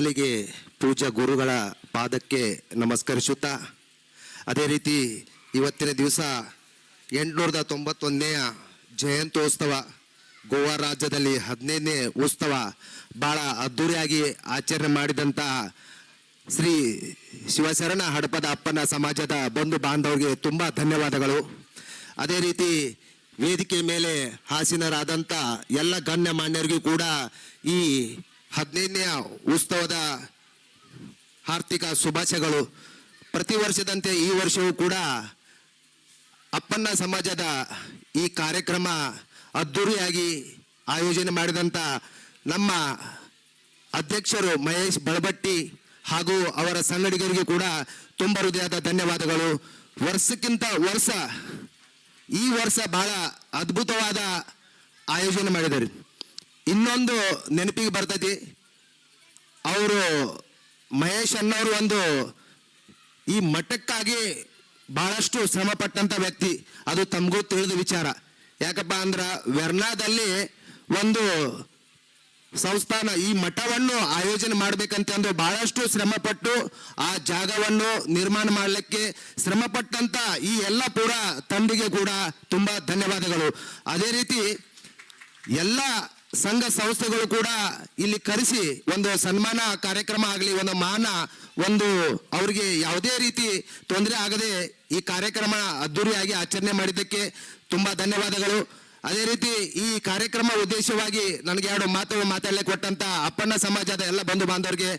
ಮೊದಲಿಗೆ ಪೂಜ್ಯ ಗುರುಗಳ ಪಾದಕ್ಕೆ ನಮಸ್ಕರಿಸುತ್ತಾ, ಅದೇ ರೀತಿ ಇವತ್ತಿನ ದಿವಸ ಎಂಟುನೂರದ ತೊಂಬತ್ತೊಂದನೆಯ ಜಯಂತ್ಯೋತ್ಸವ, ಗೋವಾ ರಾಜ್ಯದಲ್ಲಿ ಹದಿನೈದನೇ ಉತ್ಸವ ಭಾಳ ಅದ್ಧೂರಿಯಾಗಿ ಆಚರಣೆ ಮಾಡಿದಂತಹ ಶ್ರೀ ಶಿವಶರಣ ಹಡಪದ ಅಪ್ಪನ ಸಮಾಜದ ಬಂಧು ಬಾಂಧವರಿಗೆ ತುಂಬ ಧನ್ಯವಾದಗಳು. ಅದೇ ರೀತಿ ವೇದಿಕೆ ಮೇಲೆ ಹಾಸೀನರಾದಂಥ ಎಲ್ಲ ಗಣ್ಯ ಮಾನ್ಯರಿಗೂ ಕೂಡ ಈ ಹದಿನೈದನೆಯ ಉತ್ಸವದ ಆರ್ಥಿಕ ಶುಭಾಶಯಗಳು. ಪ್ರತಿ ವರ್ಷದಂತೆ ಈ ವರ್ಷವೂ ಕೂಡ ಅಪ್ಪನ್ನ ಸಮಾಜದ ಈ ಕಾರ್ಯಕ್ರಮ ಅದ್ಧೂರಿಯಾಗಿ ಆಯೋಜನೆ ಮಾಡಿದಂಥ ನಮ್ಮ ಅಧ್ಯಕ್ಷರು ಮಹೇಶ್ ಬಳಬಟ್ಟಿ ಹಾಗೂ ಅವರ ಸಂಗಡಿಗರಿಗೂ ಕೂಡ ತುಂಬ ಹೃದಯದ ಧನ್ಯವಾದಗಳು. ವರ್ಷಕ್ಕಿಂತ ವರ್ಷ ಈ ವರ್ಷ ಬಹಳ ಅದ್ಭುತವಾದ ಆಯೋಜನೆ ಮಾಡಿದ್ದಾರೆ. ಇನ್ನೊಂದು ನೆನಪಿಗೆ ಬರ್ತೈತಿ ಅವರು ಮಹೇಶ್ ಅನ್ನೋರು ಒಂದು ಈ ಮಠಕ್ಕಾಗಿ ಬಹಳಷ್ಟು ಶ್ರಮ ಪಟ್ಟಂತ ವ್ಯಕ್ತಿ. ಅದು ತಮಗೂ ತಿಳಿದ ವಿಚಾರ. ಯಾಕಪ್ಪ ಅಂದ್ರೆ ವೆರ್ನಾದಲ್ಲಿ ಒಂದು ಸಂಸ್ಥಾನ ಈ ಮಠವನ್ನು ಆಯೋಜನೆ ಮಾಡ್ಬೇಕಂತಂದು ಬಹಳಷ್ಟು ಶ್ರಮ ಪಟ್ಟು ಆ ಜಾಗವನ್ನು ನಿರ್ಮಾಣ ಮಾಡಲಿಕ್ಕೆ ಶ್ರಮ ಪಟ್ಟಂತ ಈ ಎಲ್ಲ ಪೂರ ತಂಡಿಗೆ ಕೂಡ ತುಂಬಾ ಧನ್ಯವಾದಗಳು. ಅದೇ ರೀತಿ ಎಲ್ಲ ಸಂಘ ಸಂಸ್ಥೆಗಳು ಕೂಡ ಇಲ್ಲಿ ಕರೆಸಿ ಒಂದು ಸನ್ಮಾನ ಕಾರ್ಯಕ್ರಮ ಆಗಲಿ, ಒಂದು ಮಾನ, ಒಂದು ಅವರಿಗೆ ಯಾವುದೇ ರೀತಿ ತೊಂದರೆ ಆಗದೆ ಈ ಕಾರ್ಯಕ್ರಮ ಅದ್ದೂರಿಯಾಗಿ ಆಚರಣೆ ಮಾಡಿದ್ದಕ್ಕೆ ತುಂಬಾ ಧನ್ಯವಾದಗಳು. ಅದೇ ರೀತಿ ಈ ಕಾರ್ಯಕ್ರಮ ಉದ್ದೇಶವಾಗಿ ನನಗೆ ಎರಡು ಮಾತು ಮಾತಾಡಲಿಕ್ಕೆ ಕೊಟ್ಟಂತ ಅಪ್ಪಣ್ಣ ಸಮಾಜದ ಎಲ್ಲ ಬಂಧು ಬಾಂಧವರಿಗೆ